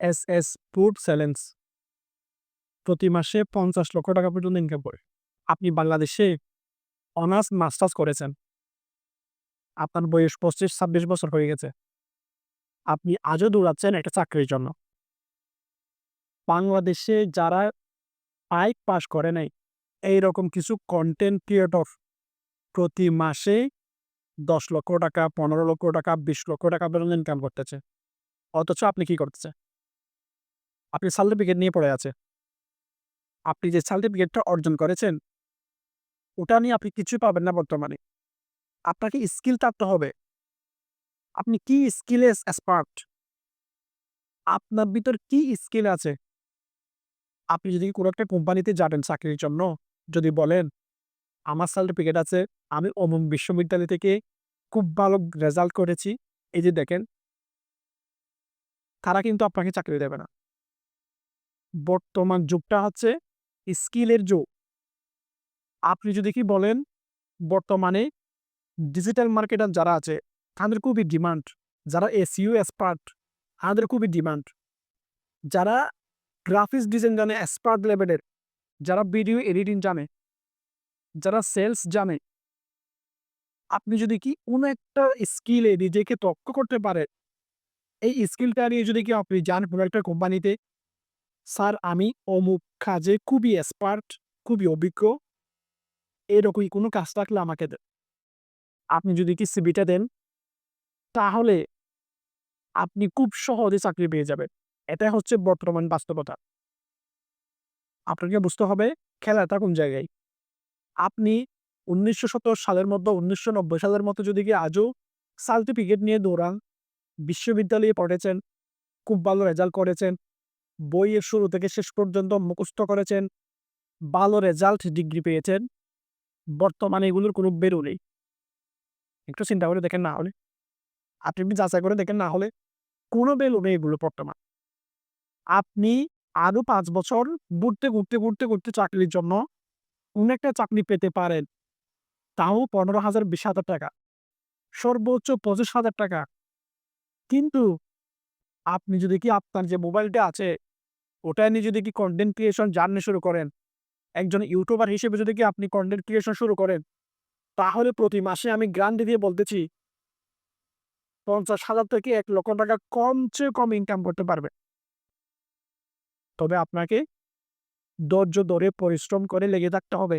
S S food challenge প্রতি মাসে পঞ্চাশ লক্ষ টাকা পর্যন্ত ইনকাম করে। আপনি বাংলাদেশে অনার্স মাস্টার্স করেছেন। আপনার বয়স পঁচিশ, ছাব্বিশ বছর হয়ে গেছে। আপনি আজও দৌড়াচ্ছেন একটা চাকরির জন্য। বাংলাদেশে যারা পাইক পাস করে নাই, এইরকম কিছু কন্টেন্ট ক্রিয়েটর প্রতি মাসে দশ লক্ষ টাকা, পনেরো লক্ষ টাকা, বিশ লক্ষ টাকা পর্যন্ত ইনকাম করতেছে। অথচ আপনি কি করতেছে আপনি সার্টিফিকেট নিয়ে পড়ে আছে আপনি যে সার্টিফিকেটটা অর্জন করেছেন, ওটা নিয়ে আপনি কিছুই পাবেন না বর্তমানে। আপনাকে স্কিল থাকতে হবে। আপনি কি স্কিলে এক্সপার্ট আপনার ভিতর কি স্কিল আছে? আপনি যদি কোনো একটা কোম্পানিতে যাবেন চাকরির জন্য, যদি বলেন, আমার সার্টিফিকেট আছে, আমি অমুক বিশ্ববিদ্যালয় থেকে খুব ভালো রেজাল্ট করেছি। এই যে দেখেন, তারা কিন্তু আপনাকে চাকরি দেবে না। বর্তমান যুগটা হচ্ছে স্কিলের যুগ। আপনি যদি কি বলেন, বর্তমানে ডিজিটাল মার্কেটার যারা আছে, তাদের খুবই ডিমান্ড যারা এসইউ এক্সপার্ট তাদের খুবই ডিমান্ড যারা গ্রাফিক্স ডিজাইন জানে এক্সপার্ট লেভেলের যারা ভিডিও এডিটিং জানে, যারা সেলস জানে, আপনি যদি কি কোনো একটা স্কিলে নিজেকে তক্ক করতে পারেন, এই স্কিলটা নিয়ে যদি কি আপনি যান কোনো একটা কোম্পানিতে স্যার, আমি অমুক কাজে খুবই এক্সপার্ট খুবই অভিজ্ঞ। এরকমই কোনো কাজ থাকলে আমাকে দেন আপনি যদি কি সিবিটা দেন, তাহলে আপনি খুব সহজে চাকরি পেয়ে যাবেন। এটাই হচ্ছে বর্তমান বাস্তবতা। আপনাকে বুঝতে হবে খেলাটা কোন জায়গায়। আপনি উনিশশো সত্তর সালের মধ্যে উনিশশো নব্বই সালের মতো যদি কি আজও সার্টিফিকেট নিয়ে দৌড়ান, বিশ্ববিদ্যালয়ে পড়েছেন, খুব ভালো রেজাল্ট করেছেন বইয়ের শুরু থেকে শেষ পর্যন্ত মুখস্থ করেছেন। ভালো রেজাল্ট ডিগ্রি পেয়েছেন। বর্তমানে এগুলোর কোনো বেরো নেই। একটু চিন্তা করে দেখেন না হলে। আপনি যাচাই করে দেখেন না হলে কোনো বেলু নেই এগুলো বর্তমান। আপনি আরও পাঁচ বছর ঘুরতে ঘুরতে ঘুরতে ঘুরতে চাকরির জন্য কোনো একটা চাকরি পেতে পারেন। তাও পনেরো হাজার বিশ হাজার টাকা। সর্বোচ্চ পঁচিশ হাজার টাকা। কিন্তু আপনি যদি কি আপনার যে মোবাইলটা আছে ওটা নিয়ে যদি কি কন্টেন্ট ক্রিয়েশন জার্নি শুরু করেন, একজন ইউটিউবার হিসেবে যদি কি আপনি কন্টেন্ট ক্রিয়েশন শুরু করেন, তাহলে প্রতি মাসে আমি গ্রান্ট দিয়ে বলতেছি, পঞ্চাশ হাজার থেকে এক লক্ষ টাকা কম চেয়ে কম ইনকাম করতে পারবে। তবে আপনাকে ধৈর্য ধরে পরিশ্রম করে লেগে থাকতে হবে।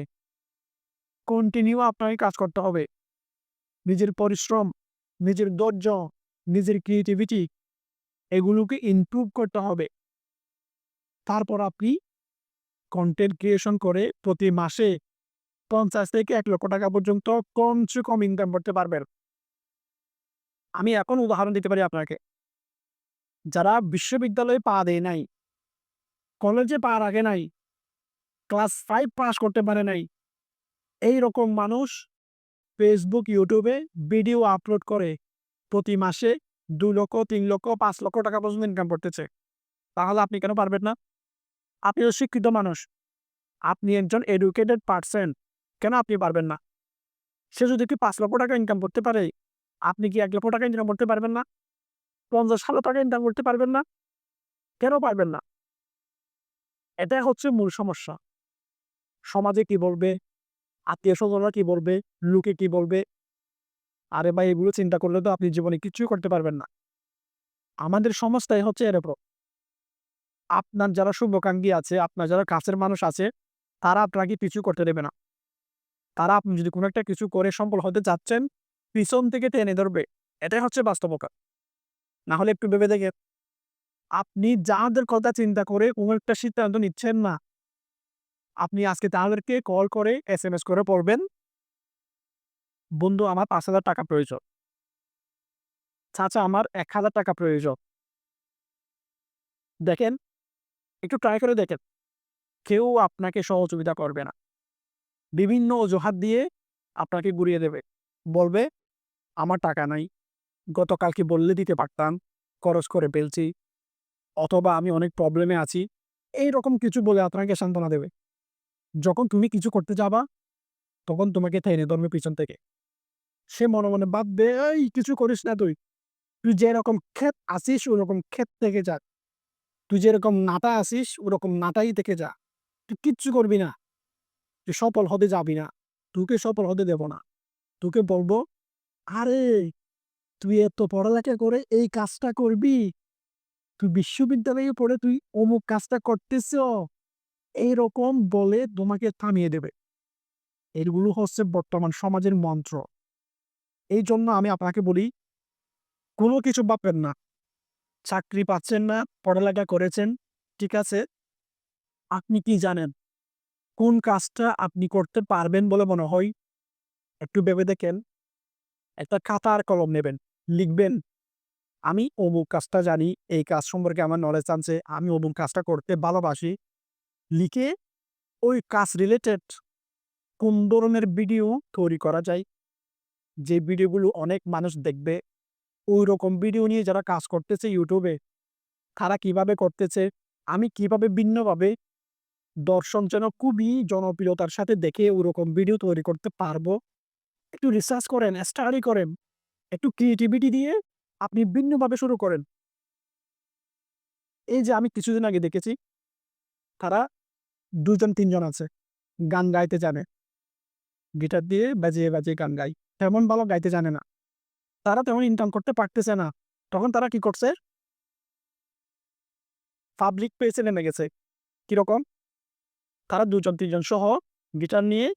কন্টিনিউ আপনাকে কাজ করতে হবে। নিজের পরিশ্রম, নিজের ধৈর্য, নিজের ক্রিয়েটিভিটি এগুলোকে ইমপ্রুভ করতে হবে। তারপর আপনি কন্টেন্ট ক্রিয়েশন করে প্রতি মাসে পঞ্চাশ থেকে এক লক্ষ টাকা পর্যন্ত কমসে কম ইনকাম করতে পারবেন। আমি এখন উদাহরণ দিতে পারি আপনাকে। যারা বিশ্ববিদ্যালয়ে পা দেয় নাই, কলেজে পা রাখে নাই, ক্লাস ফাইভ পাস করতে পারে নাই এই রকম মানুষ ফেসবুক ইউটিউবে ভিডিও আপলোড করে প্রতি মাসে দু লক্ষ, তিন লক্ষ, পাঁচ লক্ষ টাকা পর্যন্ত ইনকাম করতেছে। তাহলে আপনি কেন পারবেন না? আপনি শিক্ষিত মানুষ। আপনি একজন এডুকেটেড পার্সন কেন আপনি পারবেন না? সে যদি কি পাঁচ লক্ষ টাকা ইনকাম করতে পারে, আপনি কি এক লক্ষ টাকা ইনকাম করতে পারবেন না? পঞ্চাশ হাজার টাকা ইনকাম করতে পারবেন না? কেন পারবেন না? এটাই হচ্ছে মূল সমস্যা। সমাজে কি বলবে? আত্মীয় স্বজনরা কি বলবে? লোকে কি বলবে? আরে ভাই, এগুলো চিন্তা করলে তো আপনি জীবনে কিছুই করতে পারবেন না। আমাদের সমাজটাই হচ্ছে এরকম আপনার যারা শুভাকাঙ্ক্ষী আছে, আপনার যারা কাছের মানুষ আছে, তারা আপনাকে পিছু করতে দেবে না। তারা আপনি যদি কোনো একটা কিছু করে সফল হতে যাচ্ছেন পিছন থেকে টেনে ধরবে। এটাই হচ্ছে বাস্তবতা। না হলে একটু ভেবে দেখে আপনি যাদের কথা চিন্তা করে কোনো একটা সিদ্ধান্ত নিচ্ছেন না, আপনি আজকে তাদেরকে কল করে এস এম এস করে পড়বেন, বন্ধু, আমার পাঁচ হাজার টাকা প্রয়োজন। চাচা, আমার এক হাজার টাকা প্রয়োজন। দেখেন একটু ট্রাই করে দেখেন। কেউ আপনাকে সহযোগিতা করবে না। বিভিন্ন অজুহাত দিয়ে আপনাকে ঘুরিয়ে দেবে। বলবে, আমার টাকা নাই। গতকালকে বললে দিতে পারতাম, খরচ করে ফেলছি। অথবা আমি অনেক প্রবলেমে আছি। এই রকম কিছু বলে আপনাকে সান্ত্বনা দেবে। যখন তুমি কিছু করতে যাবা, তখন তোমাকে টেনে ধরবে পিছন থেকে। সে মনে মনে ভাববে এই, কিছু করিস না তুই। তুই যেরকম ক্ষেত আসিস ওরকম ক্ষেত থেকে যাক তুই যেরকম নাটা আসিস ওরকম নাটাই থেকে যা। তুই কিচ্ছু করবি না। তুই সফল হতে যাবি না। তোকে সফল হতে দেব না। তোকে বলব, আরে, তুই এত পড়ালেখা করে এই কাজটা করবি? তুই বিশ্ববিদ্যালয়ে পড়ে তুই অমুক কাজটা করতেছ। এইরকম বলে তোমাকে থামিয়ে দেবে। এগুলো হচ্ছে বর্তমান সমাজের মন্ত্র। এই জন্য আমি আপনাকে বলি, কোনো কিছু ভাববেন না। চাকরি পাচ্ছেন না, পড়ালেখা করেছেন, ঠিক আছে? আপনি কি জানেন? কোন কাজটা আপনি করতে পারবেন বলে মনে হয়? একটু ভেবে দেখেন। একটা খাতা আর কলম নেবেন, লিখবেন, আমি অমুক কাজটা জানি, এই কাজ সম্পর্কে আমার নলেজ আনছে আমি অমুক কাজটা করতে ভালোবাসি। লিখে ওই কাজ রিলেটেড কোন ধরনের ভিডিও তৈরি করা যায়? যে ভিডিওগুলো অনেক মানুষ দেখবে ওই রকম ভিডিও নিয়ে যারা কাজ করতেছে ইউটিউবে তারা কীভাবে করতেছে? আমি কীভাবে ভিন্নভাবে দর্শক যেন খুবই জনপ্রিয়তার সাথে দেখে ওরকম ভিডিও তৈরি করতে পারব? একটু রিসার্চ করেন স্টাডি করেন, একটু ক্রিয়েটিভিটি দিয়ে আপনি ভিন্নভাবে শুরু করেন। এই যে আমি কিছুদিন আগে দেখেছি, তারা দুজন, তিনজন আছে, গান গাইতে জানে। গিটার দিয়ে বাজিয়ে বাজিয়ে গান গাই তেমন ভালো গাইতে জানে না। তারা তেমন ইনকাম করতে পারতেছে না। তখন তারা কি করছে? পাবলিক পেজে নেমে গেছে। কীরকম তারা দুজন, তিনজন সহ গিটার নিয়ে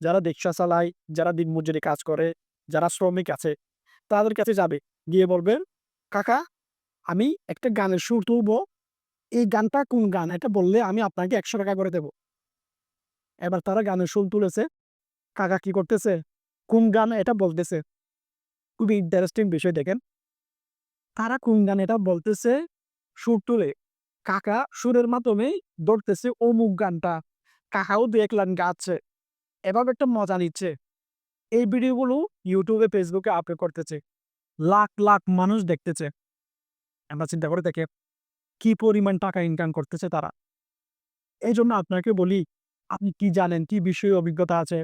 যারা রিক্সা চালায়, যারা দিনমজুরি কাজ করে, যারা শ্রমিক আছে, তাদের কাছে যাবে। গিয়ে বলবে, কাকা, আমি একটা গানের সুর তুলবো। এই গানটা কোন গান? এটা বললে আমি আপনাকে একশো টাকা করে দেব। এবার তারা গানের সুর তুলেছে। কাকা কি করতেছে? কোন গান? এটা বলতেছে। খুবই ইন্টারেস্টিং বিষয় দেখেন। তারা কোন গান এটা বলতেছে? সুর তুলে। কাকা সুরের মাধ্যমে ধরতেছে অমুক গানটা। কাকাও দু এক লাইন গাচ্ছে। এভাবে একটা মজা নিচ্ছে। এই ভিডিওগুলো ইউটিউবে ফেসবুকে আপলোড করতেছে। লাখ লাখ মানুষ দেখতেছে। আমরা চিন্তা করে দেখে কি পরিমাণ টাকা ইনকাম করতেছে তারা। এই জন্য আপনাকে বলি, আপনি কি জানেন? কি বিষয়ে অভিজ্ঞতা আছে?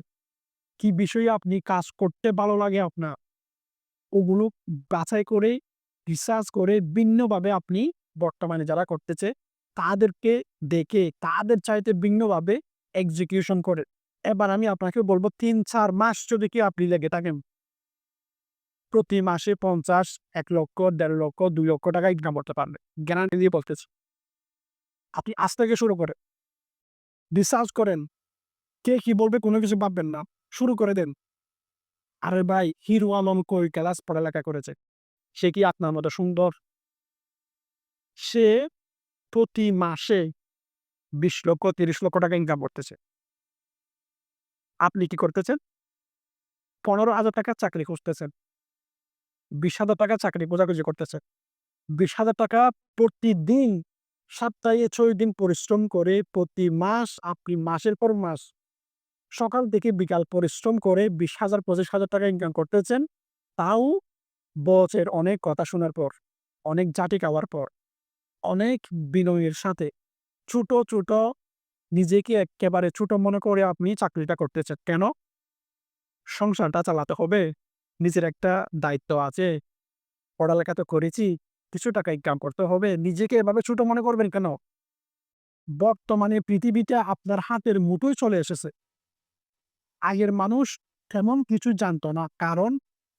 কি বিষয়ে আপনি কাজ করতে ভালো লাগে আপনার? ওগুলো বাছাই করে রিসার্চ করে ভিন্নভাবে আপনি বর্তমানে যারা করতেছে, তাদেরকে দেখে, তাদের চাইতে ভিন্নভাবে এক্সিকিউশন করে। এবার আমি আপনাকে বলব, তিন চার মাস যদি কি আপনি লেগে থাকেন, প্রতি মাসে পঞ্চাশ, এক লক্ষ, দেড় লক্ষ, দুই লক্ষ টাকা ইনকাম করতে পারবে। গ্যারান্টি দিয়ে বলতেছে। আপনি আজ থেকে শুরু করে রিসার্চ করেন। কে কি বলবে কোনো কিছু ভাববেন না। শুরু করে দেন। আরে ভাই, হিরো আলম কই? ক্লাস পড়ালেখা করেছে। সে কি আপনার মতো সুন্দর? সে প্রতি মাসে বিশ লক্ষ, তিরিশ লক্ষ টাকা ইনকাম করতেছে। আপনি কি করতেছেন? পনেরো হাজার টাকা চাকরি খুঁজতেছেন। বিশ হাজার টাকা চাকরি খোঁজাখুঁজি করতেছেন। বিশ হাজার টাকা প্রতিদিন, সপ্তাহে ছয় দিন পরিশ্রম করে প্রতি মাস, আপনি মাসের পর মাস সকাল থেকে বিকাল পরিশ্রম করে বিশ হাজার, পঁচিশ হাজার টাকা ইনকাম করতেছেন। তাও বসের অনেক কথা শোনার পর, অনেক জাটি খাওয়ার পর, অনেক বিনয়ের সাথে ছোট ছোট, নিজেকে একেবারে ছোট মনে করে আপনি চাকরিটা করতেছেন। কেন? সংসারটা চালাতে হবে, নিজের একটা দায়িত্ব আছে, পড়ালেখা তো করেছি, কিছু টাকা ইনকাম করতে হবে, নিজেকে এভাবে ছোট মনে করবেন কেন? বর্তমানে পৃথিবীটা আপনার হাতের মুঠোয় চলে এসেছে। আগের মানুষ তেমন কিছু জানতো না। কারণ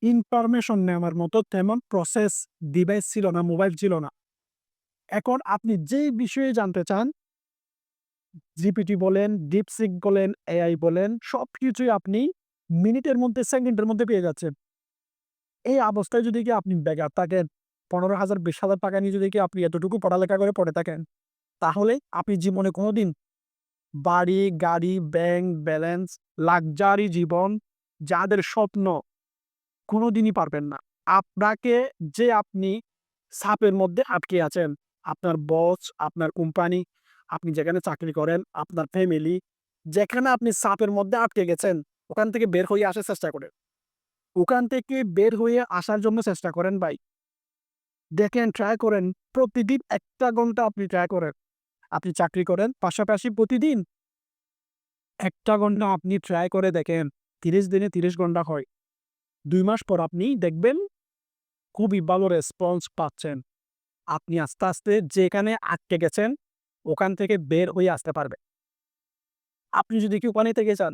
ইনফরমেশন নেওয়ার মতো তেমন প্রসেস ডিভাইস ছিল না মোবাইল ছিল না। এখন আপনি যে বিষয়ে জানতে চান জিপিটি বলেন ডিপসিক বলেন এআই বলেন সব কিছুই আপনি মিনিটের মধ্যে, সেকেন্ডের মধ্যে পেয়ে যাচ্ছেন। এই অবস্থায় যদি কি আপনি বেকার থাকেন, পনেরো হাজার, বিশ হাজার টাকা নিয়ে যদি কি আপনি এতটুকু পড়ালেখা করে পড়ে থাকেন, তাহলে আপনি জীবনে কোনোদিন বাড়ি, গাড়ি, ব্যাংক, ব্যালেন্স, লাক্সারি জীবন, যাদের স্বপ্ন কোনোদিনই পারবেন না। আপনাকে যে আপনি সাপের মধ্যে আটকে আছেন, আপনার বস, আপনার কোম্পানি, আপনি যেখানে চাকরি করেন, আপনার ফ্যামিলি, যেখানে আপনি সাপের মধ্যে আটকে গেছেন, ওখান থেকে বের হয়ে আসার চেষ্টা করেন। ওখান থেকে বের হয়ে আসার জন্য চেষ্টা করেন ভাই। দেখেন ট্রাই করেন, প্রতিদিন একটা ঘণ্টা আপনি ট্রাই করেন। আপনি চাকরি করেন, পাশাপাশি প্রতিদিন একটা ঘণ্টা আপনি ট্রাই করে দেখেন, তিরিশ দিনে তিরিশ ঘণ্টা হয়। দুই মাস পর আপনি দেখবেন খুবই ভালো রেসপন্স পাচ্ছেন। আপনি আস্তে আস্তে যেখানে আটকে গেছেন, ওখান থেকে বের হয়ে আসতে পারবে। আপনি যদি কি ওখানে থেকে চান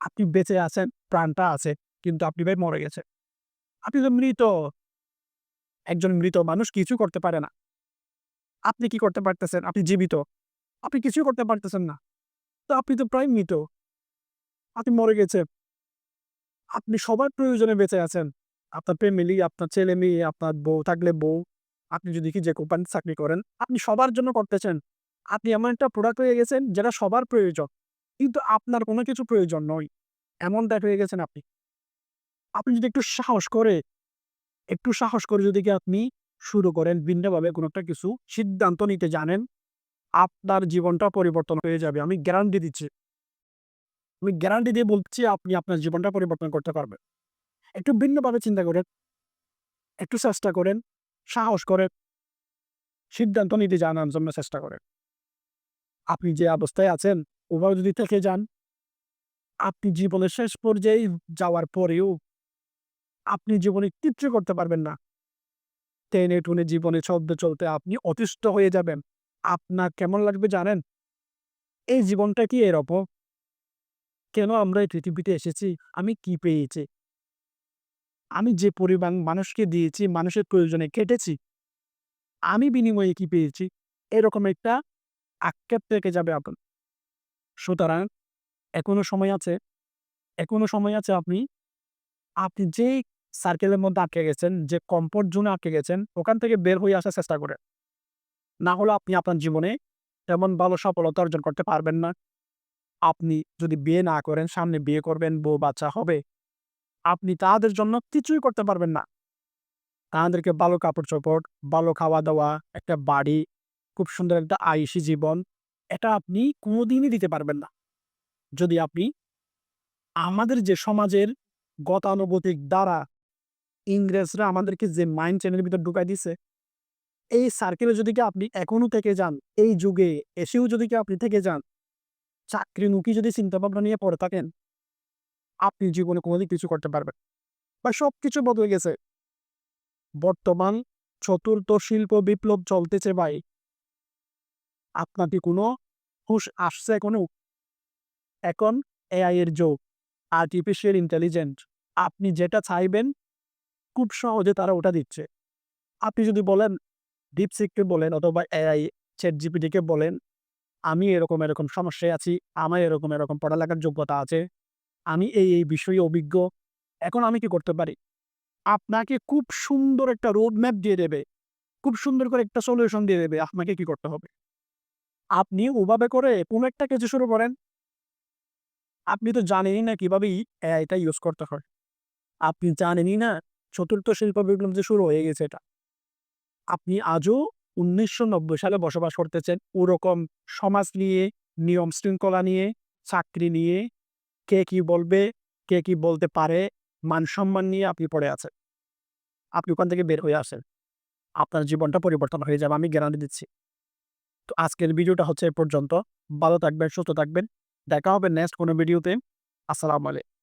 আপনি বেঁচে আছেন, প্রাণটা আছে, কিন্তু আপনি ভাই মরে গেছেন। আপনি তো মৃত। একজন মৃত মানুষ কিছু করতে পারে না। আপনি কি করতে পারতেছেন? আপনি জীবিত। আপনি কিছু করতে পারতেছেন না। তো আপনি তো প্রায় মৃত। আপনি মরে গেছেন। আপনি সবার প্রয়োজনে বেঁচে আছেন। আপনার ফ্যামিলি আপনার ছেলে মেয়ে, আপনার বউ থাকলে বউ। আপনি যদি কি যে কোম্পানিতে চাকরি করেন, আপনি সবার জন্য করতেছেন। আপনি এমন একটা প্রোডাক্ট হয়ে গেছেন যেটা সবার প্রয়োজন। কিন্তু আপনার কোনো কিছু প্রয়োজন নয়। এমন দেখ হয়ে গেছেন আপনি। আপনি যদি একটু সাহস করে, একটু সাহস করে যদি কি আপনি শুরু করেন, ভিন্নভাবে কোনো একটা কিছু সিদ্ধান্ত নিতে জানেন, আপনার জীবনটা পরিবর্তন হয়ে যাবে। আমি গ্যারান্টি দিচ্ছি। আমি গ্যারান্টি দিয়ে বলছি, আপনি আপনার জীবনটা পরিবর্তন করতে পারবেন। একটু ভিন্নভাবে চিন্তা করেন, একটু চেষ্টা করেন, সাহস করেন, সিদ্ধান্ত নিতে জানার জন্য চেষ্টা করেন। আপনি যে অবস্থায় আছেন, ওভাবে যদি থেকে যান, আপনি জীবনের শেষ পর্যায়ে যাওয়ার পরেও আপনি জীবনে কিচ্ছু করতে পারবেন না। টেনে টুনে জীবনে চলতে চলতে আপনি অতিষ্ঠ হয়ে যাবেন। আপনার কেমন লাগবে জানেন? এই জীবনটা কি এরকম? কেন আমরা এই পৃথিবীতে এসেছি? আমি কি পেয়েছি? আমি যে পরিমাণ মানুষকে দিয়েছি, মানুষের প্রয়োজনে কেটেছি, আমি বিনিময়ে কি পেয়েছি? এরকম একটা আক্ষেপ থেকে যাবে আপনার সুতরাং এখনও সময় আছে, এখনও সময় আছে আপনি আপনি যে সার্কেলের মধ্যে আটকে গেছেন, যে কমফোর্ট জোনে আটকে গেছেন, ওখান থেকে বের হয়ে আসার চেষ্টা করেন। না হলে আপনি আপনার জীবনে তেমন ভালো সফলতা অর্জন করতে পারবেন না। আপনি যদি বিয়ে না করেন, সামনে বিয়ে করবেন, বউ বাচ্চা হবে, আপনি তাদের জন্য কিছুই করতে পারবেন না। তাদেরকে ভালো কাপড় চোপড়, ভালো খাওয়া দাওয়া একটা বাড়ি, খুব সুন্দর একটা আয়ুষী জীবন, এটা আপনি কোনোদিনই দিতে পারবেন না। যদি আপনি আমাদের যে সমাজের গতানুগতিক দ্বারা ইংরেজরা আমাদেরকে যে মাইন্ড চ্যানেলের ভিতর ঢুকাই দিছে, এই সার্কেলে যদি কি আপনি এখনও থেকে যান, এই যুগে এসেও যদি কি আপনি থেকে যান, চাকরি নুকি যদি চিন্তাভাবনা নিয়ে পড়ে থাকেন, আপনি জীবনে কোনোদিন কিছু করতে পারবেন বা সব কিছু বদলে গেছে। বর্তমান চতুর্থ শিল্প বিপ্লব চলতেছে ভাই। আপনার কি কোনো হুশ আসছে এখনও? এখন এআই এর যোগ। আর্টিফিশিয়াল ইন্টেলিজেন্ট আপনি যেটা চাইবেন খুব সহজে তারা ওটা দিচ্ছে। আপনি যদি বলেন ডিপসিককে বলেন অথবা এআই চ্যাট জিপিটিকে বলেন, আমি এরকম এরকম সমস্যায় আছি আমার এরকম এরকম পড়ালেখার যোগ্যতা আছে, আমি এই এই বিষয়ে অভিজ্ঞ, এখন আমি কি করতে পারি? আপনাকে খুব সুন্দর একটা রোড ম্যাপ দিয়ে দেবে, খুব সুন্দর করে একটা সলিউশন দিয়ে দেবে আপনাকে কি করতে হবে। আপনি ওভাবে করে কোনো একটা কিছু শুরু করেন। আপনি তো জানেনই না কীভাবে এটা ইউজ করতে হয়। আপনি জানেনই না চতুর্থ শিল্প বিপ্লব যে শুরু হয়ে গেছে এটা। আপনি আজও উনিশশো নব্বই সালে বসবাস করতেছেন ওরকম সমাজ নিয়ে, নিয়ম শৃঙ্খলা নিয়ে, চাকরি নিয়ে, কে কি বলবে, কে কি বলতে পারে, মান সম্মান নিয়ে আপনি পড়ে আছেন। আপনি ওখান থেকে বের হয়ে আসেন। আপনার জীবনটা পরিবর্তন হয়ে যাবে, আমি গ্যারান্টি দিচ্ছি। তো আজকের ভিডিওটা হচ্ছে এ পর্যন্ত। ভালো থাকবেন, সুস্থ থাকবেন। দেখা হবে নেক্সট কোনো ভিডিওতে আসসালামু আলাইকুম।